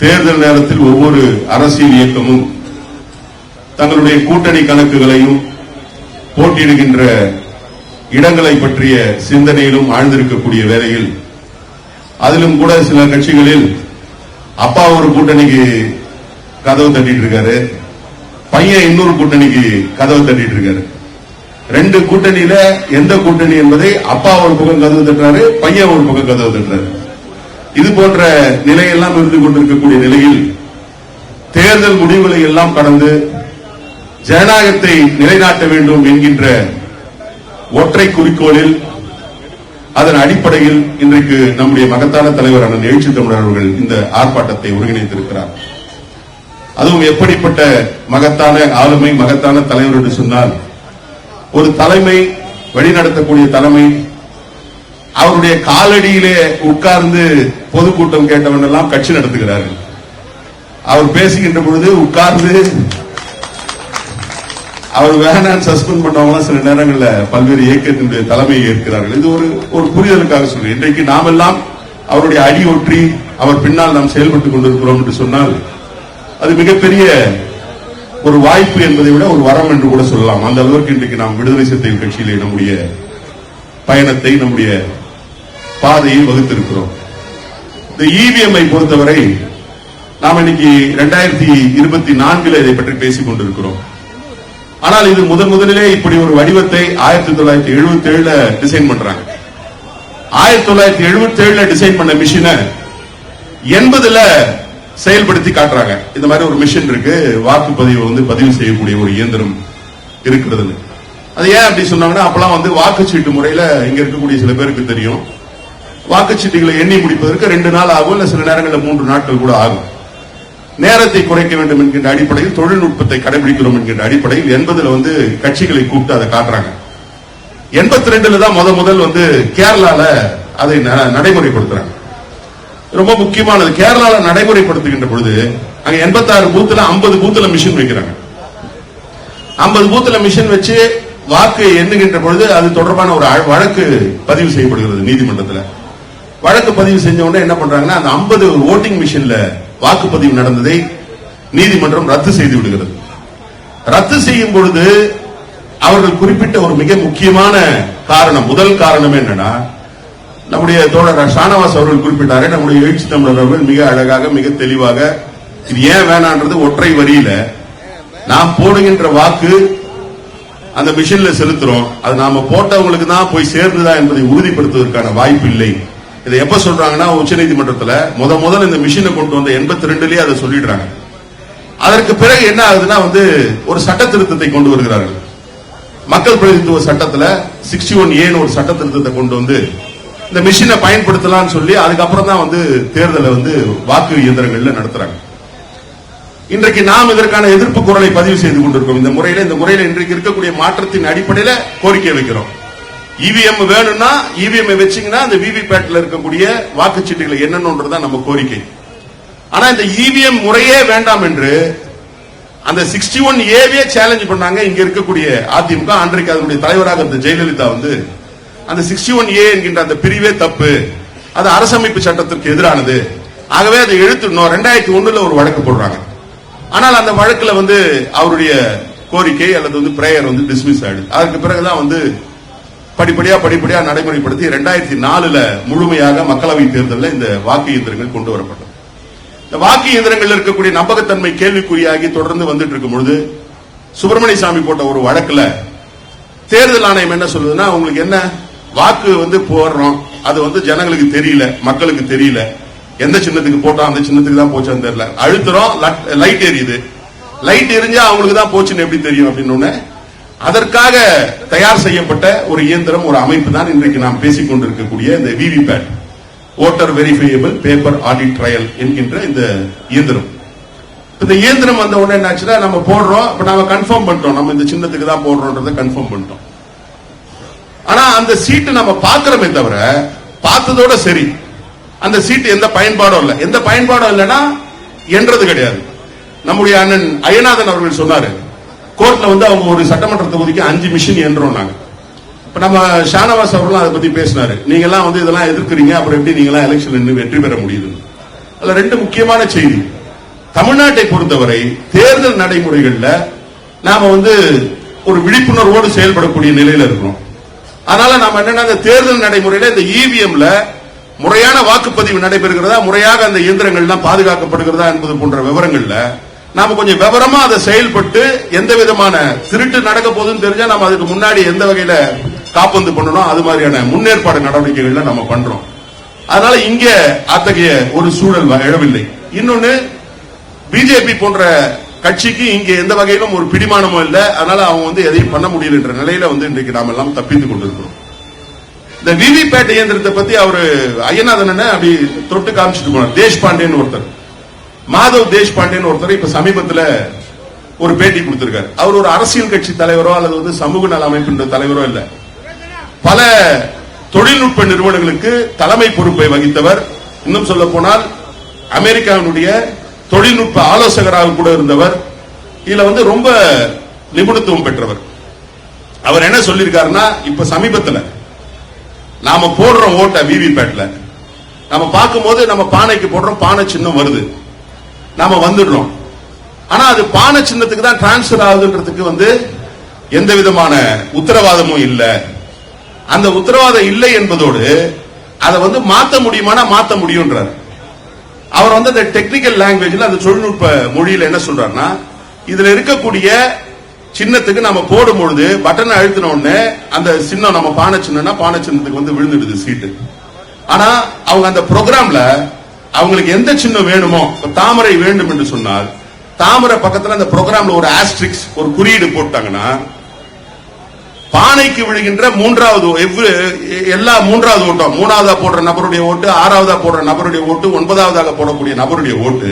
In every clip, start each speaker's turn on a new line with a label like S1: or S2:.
S1: தேர்தல் நேரத்தில் ஒவ்வொரு அரசியல் இயக்கமும் தங்களுடைய கூட்டணி கணக்குகளையும் போட்டியிடுகின்ற இடங்களை பற்றிய சிந்தனையிலும் ஆழ்ந்திருக்கக்கூடிய வேளையில் அதிலும் கூட சில கட்சிகளில் அப்பா ஒரு கூட்டணிக்கு கதவு தட்டிட்டு இருக்காரு பையன் இன்னொரு கூட்டணிக்கு கதவு தட்டிட்டு இருக்காரு ரெண்டு கூட்டணியில எந்த கூட்டணி என்பதை அப்பா ஒரு பக்கம் கதவு தட்டுறாரு பையன் ஒரு பக்கம் கதவு தட்டுறாரு. இது போன்ற நிலையெல்லாம் இருந்து கொண்டிருக்கக்கூடிய நிலையில் தேர்தல் முடிவுகளை எல்லாம் கடந்து ஜனநாயகத்தை நிலைநாட்ட வேண்டும் என்கின்ற ஒற்றை குறிக்கோளில் அதன் அடிப்படையில் இன்றைக்கு நம்முடைய மகத்தான தலைவர் அண்ணன் எழுச்சி தமிழர் அவர்கள் இந்த ஆர்ப்பாட்டத்தை ஒருங்கிணைத்திருக்கிறார். அதுவும் எப்படிப்பட்ட மகத்தான ஆளுமை மகத்தான தலைவர் என்று சொன்னால் ஒரு தலைமை வழிநடத்தக்கூடிய தலைமை அவருடைய காலடியிலே உட்கார்ந்து பொதுக்கூட்டம் கேட்டவன் எல்லாம் கட்சி நடத்துகிறார்கள். அவர் பேசுகின்ற பொழுது உட்கார்ந்து அவர் வேணான்னு சஸ்பெண்ட் பண்ணவங்க சில நேரங்களில் பல்வேறு இயக்கத்தினுடைய தலைமையை ஏற்கிறார்கள். இது ஒரு ஒரு புரிதலுக்காக சொல்றேன். இன்றைக்கு நாம் எல்லாம் அவருடைய அடி ஒற்றி அவர் பின்னால் நாம் செயல்பட்டுக் கொண்டிருக்கிறோம் என்று சொன்னால் அது மிகப்பெரிய ஒரு வாய்ப்பு என்பதை விட ஒரு வரம் என்று கூட சொல்லலாம். அந்த அளவிற்கு இன்றைக்கு நாம் விடுதலை சிறுத்தைகள் கட்சியிலே நம்முடைய பயணத்தை நம்முடைய பாதையை வகுத்திருக்கிறோம். இந்த இவிஎம்ஐ பொறுத்தவரை நாம் இன்னைக்கு இரண்டாயிரத்தி இருபத்தி நான்கில் இதை பற்றி பேசிக் கொண்டிருக்கிறோம். ஆனால் இது முதன் முதலிலே இப்படி ஒரு வடிவத்தை ஆயிரத்தி தொள்ளாயிரத்தி எழுபத்தி ஏழுல டிசைன் பண்றாங்க. ஆயிரத்தி தொள்ளாயிரத்தி எழுபத்தி ஏழுல டிசைன் பண்ண மிஷினை எண்பதுல செயல்படுத்தி காட்டுறாங்க. இந்த மாதிரி ஒரு மிஷின் இருக்கு. வாக்குப்பதிவு வந்து பதிவு செய்யக்கூடிய ஒரு இயந்திரம் இருக்கிறதுன்னு. அது ஏன் அப்படி சொன்னாங்கன்னா அப்பெல்லாம் வந்து வாக்குச்சீட்டு முறையில இங்க இருக்கக்கூடிய சில பேருக்கு தெரியும். வாக்குச்சீட்டுகளை எண்ணி முடிப்பதற்கு ரெண்டு நாள் ஆகும் இல்ல சில நேரங்களில் மூன்று நாட்கள் கூட ஆகும். நேரத்தை குறைக்க வேண்டும் என்கின்ற அடிப்படையில் தொழில்நுட்பத்தை கடைபிடிக்கிறோம் என்கின்ற அடிப்படையில் எண்பதுல வந்து கட்சிகளை கூப்பிட்டு அதை காட்டுறாங்க. எண்பத்தி ரெண்டுல தான் முத முதல் வந்து கேரளால அதை ந- நடைமுறைப்படுத்துறாங்க. ரொம்ப முக்கியமானது கேரளால நடைமுறைப்படுத்துகின்ற பொழுது அங்க எண்பத்தாறு பூத்துல 50 பூத்துல மிஷின் வைக்கிறாங்க. 50 பூத்துல மிஷின் வச்சு வாக்கு எண்ணுகின்ற பொழுது அது தொடர்பான ஒரு அழ- வழக்கு பதிவு செய்யப்படுகிறது நீதிமன்றத்தில். வழக்கு பதிவு செஞ்ச உடனே என்ன பண்றாங்கன்னா அந்த 50 ஓட்டிங் மிஷின்ல வாக்குப்பதிவு நடந்ததை நீதிமன்றம் ரத்து செய்து விடுகிறது. ரத்து செய்யும் பொழுது அவர்கள் குறிப்பிட்ட ஒரு மிக முக்கியமான காரணம் முதல் காரணம் என்னன்னா நம்முடைய தோழர் ஷானவாஸ் அவர்கள் குறிப்பிட்டாரே நம்முடைய எழுச்சி தமிழர் அவர்கள் மிக அழகாக மிக தெளிவாக இது ஏன் வேணான்றது ஒற்றை வரியில நாம் போடுகின்ற வாக்கு அந்த மிஷின்ல செலுத்துறோம் அது நாம போட்டவங்களுக்கு தான் போய் சேர்ந்ததா என்பதை உறுதிப்படுத்துவதற்கான வாய்ப்பு இல்லை இதை எப்ப சொல்றாங்கன்னா உச்சநீதிமன்றத்துல முத முதல்ல இந்த மிஷினை கொண்டு வந்த எண்பத்தி ரெண்டுலயே அதை சொல்லிடுறாங்க. அதற்கு பிறகு என்ன ஆகுதுன்னா வந்து ஒரு சட்ட திருத்தத்தை கொண்டு வருகிறார்கள். மக்கள் பிரதிநிதித்துவ சட்டத்துல சிக்ஸ்டி ஒன் ஏன்னு ஒரு சட்ட திருத்தத்தை கொண்டு வந்து இந்த மிஷினை பயன்படுத்தலாம்னு சொல்லி அதுக்கப்புறம் தான் வந்து தேர்தலை வந்து வாக்கு இயந்திரங்கள்ல நடத்துறாங்க. இன்றைக்கு நாம் இதற்கான எதிர்ப்பு குரலை பதிவு செய்து கொண்டிருக்கோம் இந்த முறையில இந்த முறையில இன்றைக்கு இருக்கக்கூடிய மாற்றத்தின் அடிப்படையில கோரிக்கை வைக்கிறோம். இவிஎம் வேணும்னா இவிஎம் வச்சீங்கன்னா அந்த விவிபேட்ல இருக்கக்கூடிய வாக்குச்சீட்டுகளை என்னன்னு நம்ம கோரிக்கை. ஆனா இந்த இவிஎம் முறையே வேண்டாம் என்று அந்த சிக்ஸ்டி ஒன் ஏவே சேலஞ்ச் பண்ணாங்க இங்க இருக்கக்கூடிய அதிமுக. அன்றைக்கு அதனுடைய தலைவராக இருந்த ஜெயலலிதா வந்து அந்த சிக்ஸ்டி ஒன் ஏ என்கின்ற அந்த பிரிவே தப்பு. அது அரசமைப்பு சட்டத்திற்கு எதிரானது. ஆகவே அதை எழுத்துடணும் ரெண்டாயிரத்தி ஒண்ணுல ஒரு வழக்கு போடுறாங்க. ஆனால் அந்த வழக்குல வந்து அவருடைய கோரிக்கை அல்லது வந்து பிரேயர் வந்து டிஸ்மிஸ் ஆயிடுது. அதற்கு பிறகுதான் வந்து படிப்படியா படிப்படியா நடைமுறைப்படுத்தி ரெண்டாயிரத்தி நாலுல முழுமையாக மக்களவை தேர்தலில் இந்த வாக்கு இயந்திரங்கள் கொண்டு வரப்பட்டது. இந்த வாக்கு இயந்திரங்கள் இருக்கக்கூடிய நம்பகத்தன்மை கேள்விக்குறியாகி தொடர்ந்து வந்துட்டு இருக்கும் பொழுது சுப்பிரமணிய சாமி போட்ட ஒரு வழக்குல தேர்தல் ஆணையம் என்ன சொல்லுதுன்னா உங்களுக்கு என்ன? வாக்கு வந்து போடுறோம். அது வந்து ஜனங்களுக்கு தெரியல மக்களுக்கு தெரியல. எந்த சின்னத்துக்கு போட்டோம் அந்த சின்னத்துக்கு தான் போச்சான்னு தெரியல. அழுத்துறோம் லைட் எரியுது. லைட் எரிஞ்சா அவங்களுக்கு தான் போச்சுன்னு எப்படி தெரியும்? அப்படின்னு அதற்காக தயார் செய்யப்பட்ட ஒரு இயந்திரம் ஒரு அமைப்பு தான் இன்றைக்கு நாம் பேசிக் கொண்டிருக்கக்கூடிய இந்த VVPAT voter verifiable paper audit trail என்கின்ற இந்த இயந்திரம். இந்த இயந்திரம் வந்த உடனே என்னாச்சுன்னா நம்ம போடுறோம் இப்ப நாம கன்ஃபார்ம் பண்ணிட்டோம். நம்ம இந்த சின்னத்துக்கு தான் போடுறோன்றத கன்ஃபார்ம் பண்ணிட்டோம். ஆனா அந்த சீட்டு நம்ம பாக்குறோமே தவிர பார்த்ததோட சரி. அந்த சீட்டு எந்த பயன்பாடும் இல்லை. எந்த பயன்பாடும் இல்லைன்னா என்றது கிடையாது. நம்முடைய அண்ணன் அயநாதன் அவர்கள் சொன்னாரு கோர்ட்ல வந்து அவங்க ஒரு சட்டமன்ற தொகுதிக்கு அஞ்சு மிஷின் என்றோம் நாங்க. இப்ப நம்ம ஷானவாஸ் அவர்களும் அதை பத்தி பேசினாரு. நீங்க எல்லாம் வந்து இதெல்லாம் எதிர்க்கிறீங்க அப்புறம் எப்படி நீங்க எல்லாம் எலெக்ஷன் நின்று வெற்றி பெற முடியுது அதுல ரெண்டு முக்கியமான செய்தி. தமிழ்நாட்டை பொறுத்தவரை தேர்தல் நடைமுறைகள்ல நாம வந்து ஒரு விழிப்புணர்வோடு செயல்படக்கூடிய நிலையில இருக்கிறோம். அதனால நாம என்னன்னா இந்த தேர்தல் நடைமுறையில இந்த இவிஎம்ல முறையான வாக்குப்பதிவு நடைபெறுகிறதா முறையாக அந்த இயந்திரங்கள்லாம் பாதுகாக்கப்படுகிறதா என்பது போன்ற விவரங்கள்ல நாம கொஞ்சம் விவரமா அதை செயல்பட்டு எந்த விதமான திருட்டு நடக்க போகுதுன்னு தெரிஞ்சா நம்ம அதுக்கு முன்னாடி எந்த வகையில காப்பந்து பண்ணணும் அது மாதிரியான முன்னேற்பாடு நடவடிக்கைகள்ல நம்ம பண்றோம். அதனால இங்க அத்தகைய ஒரு சூழல் எழவில்லை. இன்னொன்னு பிஜேபி போன்ற கட்சிக்கு இங்க எந்த வகையிலும் ஒரு பிடிமானமும் இல்ல. அதனால அவங்க வந்து எதையும் பண்ண முடியல என்ற நிலையில வந்து இன்றைக்கு நாம எல்லாம் தப்பித்துக் கொண்டிருக்கிறோம். இந்த விவிபேட் இயந்திரத்தை பத்தி அவரு ஐயநாதன் அப்படி தொட்டு காமிச்சிட்டு போனார். தேஷ்பாண்டேன்னு ஒருத்தர். மாதவ் தேஷ்பாண்டேன்னு ஒருத்தர் இப்ப சமீபத்துல ஒரு பேட்டி கொடுத்திருக்காரு. அவர் ஒரு அரசியல் கட்சி தலைவரோ அல்லது வந்து சமூக நல அமைப்பின் தலைவரோ இல்ல. பல தொழில்நுட்ப நிறுவனங்களுக்கு தலைமை பொறுப்பை வகித்தவர். இன்னும் சொல்ல போனால் அமெரிக்காவினுடைய தொழில்நுட்ப ஆலோசகராக கூட இருந்தவர். இதுல வந்து ரொம்ப நிபுணத்துவம் பெற்றவர். அவர் என்ன சொல்லியிருக்காருன்னா இப்ப சமீபத்துல நாம போடுறோம் ஓட்ட விவி பேட்ல நம்ம பார்க்கும்போது நம்ம பானைக்கு போடுறோம் பானை சின்னம் வருது. நாம வந்துடுறோம். ஆனா அது பானை சின்னத்துக்கு தான் டிரான்ஸ்பர் ஆகுதுன்றதுக்கு வந்து எந்த விதமான உத்தரவாதமும் இல்லை. அந்த உத்தரவாதம் இல்லை என்பதோடு அதை வந்து மாத்த முடியுமானா மாத்த முடியும்ன்றார். அவர் வந்து அந்த டெக்னிக்கல் லாங்குவேஜ்ல அந்த தொழில்நுட்ப மொழியில என்ன சொல்றாருன்னா இதுல இருக்கக்கூடிய சின்னத்துக்கு நம்ம போடும் பொழுது பட்டனை அழுத்தின உடனே அந்த சின்னம் நம்ம பானை சின்னம்னா பானை சின்னத்துக்கு வந்து விழுந்துடுது சீட்டு ஆனா அவங்க அந்த ப்ரோக்ராம்ல அவங்களுக்கு எந்த சின்னம் வேணுமோ தாமரை வேண்டும் என்று சொன்னால் தாமரை பக்கத்துல அந்த ப்ரோக்ராம்ல ஒரு ஆஸ்ட்ரிக்ஸ் ஒரு குறியீடு போட்டாங்கன்னா பானைக்கு விழுகின்ற மூன்றாவது எல்லா மூன்றாவது ஓட்டம் மூணாவதா போடுற நபருடைய ஓட்டு ஆறாவதா போடுற நபருடைய ஓட்டு ஒன்பதாவதாக போடக்கூடிய நபருடைய ஓட்டு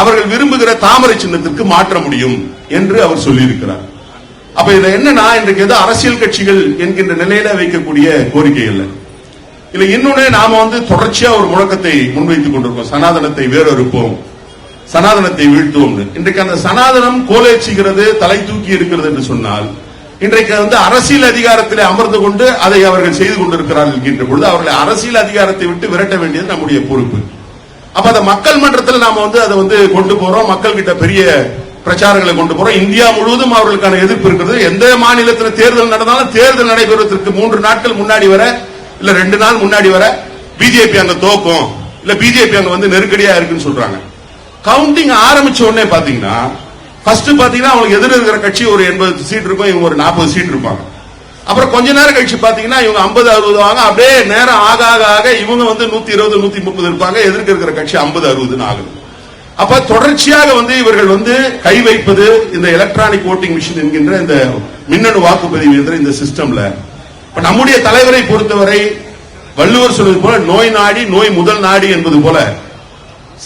S1: அவர்கள் விரும்புகிற தாமரை சின்னத்திற்கு மாற்ற முடியும் என்று அவர் சொல்லியிருக்கிறார். அப்ப இதுல என்னன்னா இன்றைக்கு ஏதோ அரசியல் கட்சிகள் என்கின்ற நிலையில வைக்கக்கூடிய கோரிக்கை இல்லை. இல்ல இன்னொன்னு நாம வந்து தொடர்ச்சியா ஒரு முழக்கத்தை முன்வைத்துக் கொண்டிருக்கோம். சனாதனத்தை வேறறுப்போம். சனாதனத்தை வீழ்த்துவோம் இன்றைக்கு அந்த சனாதனம் கோலேச்சுகிறது தலை தூக்கி இருக்கிறது என்று சொன்னால் இன்றைக்கு வந்து அரசியல் அதிகாரத்திலே அமர்ந்து கொண்டு அதை அவர்கள் செய்து கொண்டிருக்கிறார்கள் என்கின்ற பொழுது அவர்களை அரசியல் அதிகாரத்தை விட்டு விரட்ட வேண்டியது நம்முடைய பொறுப்பு. அப்ப அதை மக்கள் மன்றத்தில் நாம வந்து அதை வந்து கொண்டு போறோம். மக்கள் கிட்ட பெரிய பிரச்சாரங்களை கொண்டு போறோம். இந்தியா முழுவதும் அவர்களுக்கான எதிர்ப்பு இருக்கிறது. எந்த மாநிலத்தில் தேர்தல் நடந்தாலும் தேர்தல் நடைபெறுவதற்கு மூன்று நாட்கள் முன்னாடி வர இல்ல ரெண்டு நாள் முன்னாடி வர பிஜேபி அங்க தோக்கும். இல்ல பிஜேபி அங்க வந்து நெருக்கடியா இருக்குன்னு சொல்றாங்க. கவுண்டிங் ஆரம்பிச்ச உடனே பாத்தீங்கன்னா ஃபர்ஸ்ட் பாத்தீங்கன்னா அவங்களுக்கு எதிர இருக்கிற கட்சி ஒரு எண்பது சீட் இருக்கும் இவங்க ஒரு நாற்பது சீட் இருப்பாங்க. அப்புறம் கொஞ்ச நேரம் கழிச்சு பாத்தீங்கன்னா இவங்க 50 அறுபது வாங்க அப்படியே நேரம் ஆக ஆக ஆக இவங்க வந்து நூத்தி இருபது நூத்தி முப்பது இருப்பாங்க எதிர்க்க இருக்கிற கட்சி 50 அறுபதுன்னு ஆகுது. அப்ப தொடர்ச்சியாக வந்து இவர்கள் வந்து கை வைப்பது இந்த எலக்ட்ரானிக் ஓட்டிங் மிஷின் என்கின்ற இந்த மின்னணு வாக்குப்பதிவு என்கிற இந்த சிஸ்டம்ல நம்முடைய தலைவரை பொறுத்தவரை வள்ளுவர் சொல்வது போல நோய் நாடி நோய் முதல் நாடி என்பது போல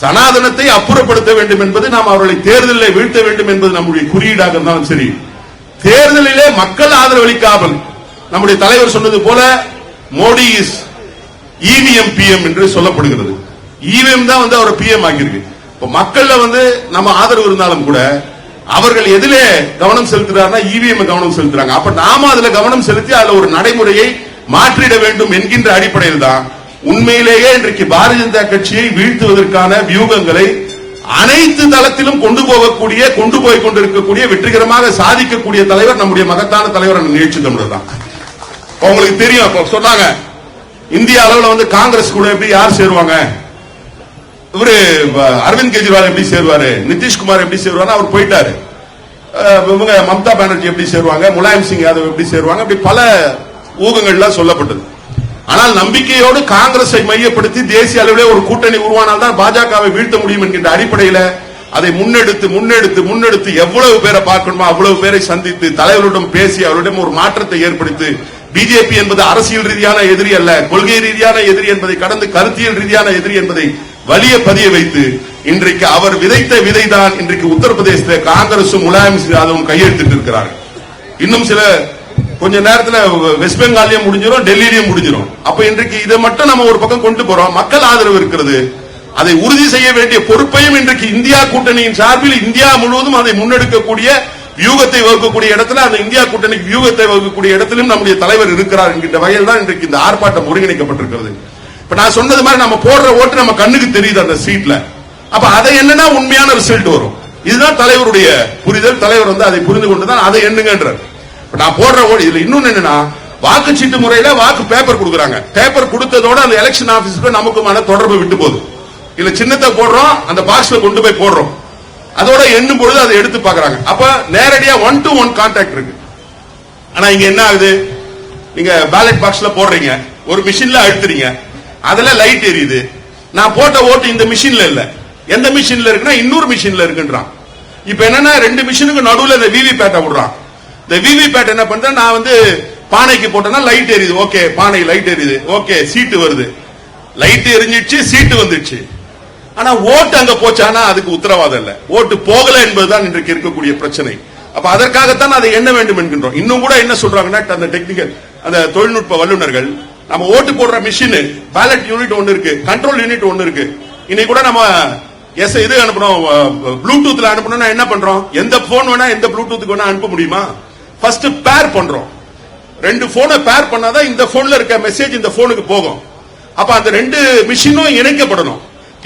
S1: சனாதனத்தை அப்புறப்படுத்த வேண்டும் என்பது நாம் அவர்களை தேர்தலில் வீழ்த்த வேண்டும் என்பது நம்முடைய குறியீடாக இருந்தாலும் சரி தேர்தலிலே மக்கள் ஆதரவளிக்காமல் நம்முடைய தலைவர் சொன்னது போல மோடி இஸ் இவிஎம் பிஎம் என்று சொல்லப்படுகிறது. இவிஎம் தான் வந்து அவரை பிஎம் ஆக்கியிருக்கு. இப்ப மக்கள்ல வந்து நம்ம ஆதரவு இருந்தாலும் கூட அவர்கள் எதிலே கவனம் செலுத்துறாருன்னா இவிஎம் கவனம் செலுத்துறாங்க. அப்ப நாம அதுல கவனம் செலுத்தி அதுல ஒரு நடைமுறையை மாற்றிட வேண்டும் என்கின்ற அடிப்படையில் தான் உண்மையிலேயே இன்றைக்கு பாரதிய ஜனதா கட்சியை வீழ்த்துவதற்கான வியூகங்களை அனைத்து தளத்திலும் கொண்டு போகக்கூடிய கொண்டு போய் கொண்டிருக்கக்கூடிய வெற்றிகரமாக சாதிக்கக்கூடிய தலைவர் நம்முடைய மகத்தான தலைவர் நிகழ்ச்சி தமிழர் தான். உங்களுக்கு தெரியும் அப்ப சொன்னாங்க இந்திய அளவுல வந்து காங்கிரஸ் கூட எப்படி யார் சேருவாங்க? இவரு அரவிந்த் கெஜ்ரிவால் எப்படி சேருவாரு? நிதிஷ்குமார் எப்படி சேருவாரு அவர் போயிட்டாரு. இவங்க மம்தா பானர்ஜி எப்படி சேருவாங்க? முலாயம் சிங் யாதவ் எப்படி சேருவாங்க? அப்படி பல ஊகங்கள்லாம் சொல்லப்பட்டது. ஆனால் நம்பிக்கையோடு காங்கிரஸை மையப்படுத்தி தேசிய அளவிலே ஒரு கூட்டணி உருவானால் தான் பாஜகவை வீழ்த்த முடியும் என்கின்ற அடிப்படையில அதை முன்னெடுத்து முன்னெடுத்து முன்னெடுத்து எவ்வளவு பேரை பார்க்கணுமோ அவ்வளவு பேரை சந்தித்து தலைவரிடம் பேசி அவரிடம் ஒரு மாற்றத்தை ஏற்படுத்தி பிஜேபி என்பது அரசியல் ரீதியான எதிரி அல்ல கொள்கை ரீதியான எதிரி என்பதை கடந்து கருத்தியல் ரீதியான எதிரி என்பதை வலிய பதிய வைத்து இன்றைக்கு அவர் விதைத்த விதைதான் இன்றைக்கு உத்தரப்பிரதேசத்தில் காங்கிரசும் முலாயம் சிங் யாதவும் கையெழுத்திட்டு இருக்கிறார்கள். இன்னும் சில கொஞ்ச நேரத்துல வெஸ்ட் பெங்காலையும் முடிஞ்சிடும் டெல்லியிலையும் முடிஞ்சிரும். அப்ப இன்றைக்கு இதை மட்டும் நம்ம ஒரு பக்கம் கொண்டு போறோம். மக்கள் ஆதரவு இருக்கிறது. அதை உறுதி செய்ய வேண்டிய பொறுப்பையும் இன்றைக்கு இந்தியா கூட்டணியின் சார்பில் இந்தியா முழுவதும் அதை முன்னெடுக்கக்கூடிய வியூகத்தை வகுக்கக்கூடிய இடத்துல அந்த இந்தியா கூட்டணிக்கு வியூகத்தை வகுக்கக்கூடிய இடத்திலும் நம்முடைய தலைவர் இருக்கிறார் என்கின்ற வகையில் தான் இன்றைக்கு இந்த ஆர்ப்பாட்டம் ஒருங்கிணைக்கப்பட்டிருக்கிறது. இப்ப நான் சொன்னது மாதிரி நம்ம போடுற ஓட்டு நம்ம கண்ணுக்கு தெரியுது அந்த சீட்ல. அப்ப அதை என்னன்னா உண்மையான ரிசல்ட் வரும். இதுதான் தலைவருடைய புரிதல். தலைவர் வந்து அதை புரிந்து கொண்டுதான் அதை எண்ணுங்கன்றார். நான் போடுற ஓட்டு இதுல இன்னொன்னு என்னன்னா வாக்குச்சீட்டு முறையில வாக்கு பேப்பர் கொடுக்குறாங்க. பேப்பர் கொடுத்ததோட அந்த எலெக்ஷன் ஆபீஸ்க்கு நமக்குமான தொடர்பு விட்டு போகுது. இல்ல சின்னத்தை போடுறோம் அந்த பாக்ஸ்ல கொண்டு போய் போடுறோம். அதோட எண்ணும் பொழுது அதை எடுத்து பாக்குறாங்க அப்ப நேரடியா ஒன் டு ஒன் கான்டாக்ட் இருக்கு. ஆனா இங்க என்ன ஆகுது? நீங்க பேலட் பாக்ஸ்ல போடுறீங்க. ஒரு மிஷின்ல அழுத்துறீங்க. அதுல லைட் எரியுது. நான் போட்ட ஓட்டு இந்த மிஷின்ல இல்ல. எந்த மிஷின்ல இருக்குன்னா இன்னொரு மிஷின்ல இருக்குன்றான். இப்ப என்னன்னா ரெண்டு மிஷினுக்கு நடுவுல இந்த விவி பேட்டை விடுறான். இந்த விவி பேட்டை என்ன பண்றேன் நான் வந்து பானைக்கு போட்டேன்னா லைட் எரியுது. ஓகே பானை லைட் எரியுது. ஓகே சீட்டு வருது. லைட் எரிஞ்சிடுச்சு சீட்டு வந்துடுச்சு ஆனா ஓட்டு அங்க போச்சானா அதுக்கு உத்தரவாதம் இல்ல. ஓட்டு போகல என்பதுதான் இன்றைக்கு இருக்கக்கூடிய பிரச்சனை. அப்ப அதற்காகத்தான் அதை எண்ண வேண்டும் என்கின்றோம். இன்னும் கூட என்ன சொல்றாங்கன்னா அந்த டெக்னிக்கல் அந்த தொழில்நுட்ப வல்லுநர்கள் நம்ம ஓட்டு போடுற மிஷின் பேலட் யூனிட் ஒன்னு இருக்கு கண்ட்ரோல் யூனிட் ஒன்னு இருக்கு. இன்னைக்கு கூட நம்ம எஸ் இது அனுப்பணும் ப்ளூடூத்ல அனுப்பணும்னா என்ன பண்றோம்? எந்த போன் வேணா எந்த ப்ளூடூத்துக்கு வேணா அனுப்ப முடியுமா? ஃபர்ஸ்ட் பேர் பண்றோம். ரெண்டு போனை பேர் பண்ணாதான் இந்த போன்ல இருக்க மெசேஜ் இந்த போனுக்கு போகும். அப்ப அந்த ரெண்டு மிஷினும் இணைக்கப்படணும்.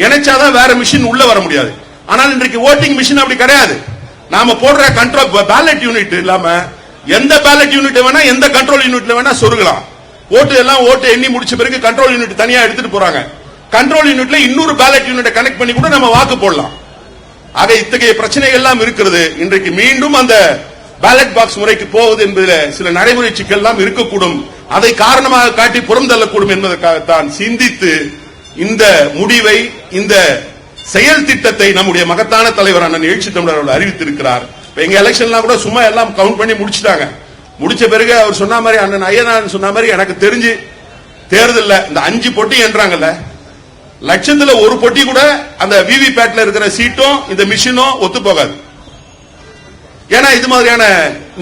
S1: இணைச்சாதான் வேற மிஷின் உள்ள வர முடியாது. ஆனால் இன்றைக்கு ஓட்டிங் மிஷின் அப்படி கிடையாது. நாம போடுற கண்ட்ரோல் பேலட் யூனிட் இல்லாம எந்த பேலட் யூனிட் வேணா எந்த கண்ட்ரோல் யூனிட்ல வேணா சொருகலாம். ஓட்டு எல்லாம் ஓட்டு எண்ணி முடிச்ச பிறகு கண்ட்ரோல் யூனிட் தனியா எடுத்துட்டு போறாங்க. கண்ட்ரோல் யூனிட்ல இன்னொரு பேலட் யூனிட்டை கனெக்ட் பண்ணி கூட நம்ம வாக்கு போடலாம். ஆக இத்தகைய பிரச்சனைகள் எல்லாம் இருக்கிறது. இன்றைக்கு மீண்டும் அந்த பேலட் பாக்ஸ் முறைக்கு போவது என்பதில் சில நடைமுறை சிக்கல் எல்லாம் இருக்கக்கூடும். அதை காரணமாக காட்டி புறம் தள்ளக்கூடும் என்பதற்காகத்தான் சிந்தித்து இந்த முடிவை இந்த செயல் திட்டத்தை நம்முடைய மகத்தான தலைவர் அண்ணன் எழுச்சி தமிழர் அறிவித்திருக்கிறார். எங்க எலெக்ஷன்லாம் கூட சும்மா எல்லாம் கவுண்ட் பண்ணி முடிச்சிட்டாங்க. முடிச்ச பிறகு அவர் சொன்ன மாதிரி அண்ணன் ஐயனார் சொன்ன மாதிரி எனக்கு தெரிஞ்சு தேர்தல் இந்த அஞ்சு பொட்டி என்றாங்கல்ல லட்சத்துல ஒரு பொட்டி கூட அந்த விவி பேட்ல இருக்கிற சீட்டும் இந்த மிஷினும் ஒத்து போகாது. ஏன்னா இது மாதிரியான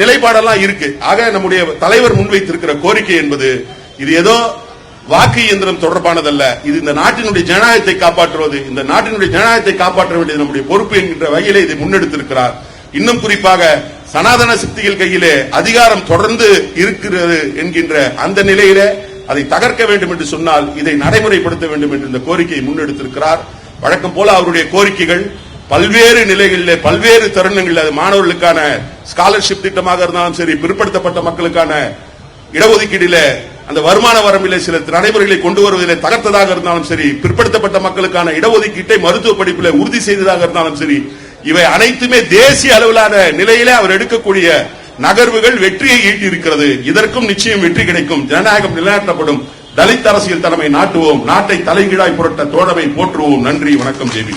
S1: நிலைப்பாடெல்லாம் இருக்கு. ஆக நம்முடைய தலைவர் முன்வைத்திருக்கிற கோரிக்கை என்பது இது ஏதோ வாக்கு இயந்திரம் தொடர்பானதல்ல. இது இந்த நாட்டினுடைய ஜனநாயகத்தை காப்பாற்றுவது இந்த நாட்டினுடைய ஜனநாயகத்தை காப்பாற்ற வேண்டியது நம்முடைய பொறுப்பு என்கின்ற வகையில இதை முன்னெடுத்திருக்கிறார். இன்னும் குறிப்பாக சனாதன சக்திகள் கையிலே அதிகாரம் தொடர்ந்து இருக்கிறது என்கின்ற அந்த நிலையிலே அதை தகர்க்க வேண்டும் என்று சொன்னால் இதை நடைமுறைப்படுத்த வேண்டும் என்று இந்த கோரிக்கையை முன்னெடுத்திருக்கிறார். வழக்கம் போல அவருடைய கோரிக்கைகள் பல்வேறு நிலைகளில் பல்வேறு தருணங்களில் அது மாணவர்களுக்கான ஸ்காலர்ஷிப் திட்டமாக இருந்தாலும் சரி பிற்படுத்தப்பட்ட மக்களுக்கான இடஒதுக்கீடிலே அந்த வருமான வரம்பிலே சில நடைமுறைகளை கொண்டு வருவதில் தகர்த்ததாக இருந்தாலும் சரி பிற்படுத்தப்பட்ட மக்களுக்கான இடஒதுக்கீட்டை மருத்துவ படிப்பில் உறுதி செய்ததாக இருந்தாலும் சரி இவை அனைத்துமே தேசிய அளவிலான நிலையிலே அவர் எடுக்கக்கூடிய நகர்வுகள் வெற்றியை ஈட்டி இருக்கிறது இதற்கும் நிச்சயம் வெற்றி கிடைக்கும். ஜனநாயகம் நிலைநாட்டப்படும். தலித் அரசியல் தலைமை நாட்டுவோம். நாட்டை தலைகீழாய் புரட்ட தோழமை போற்றுவோம். நன்றி வணக்கம் ஜெபி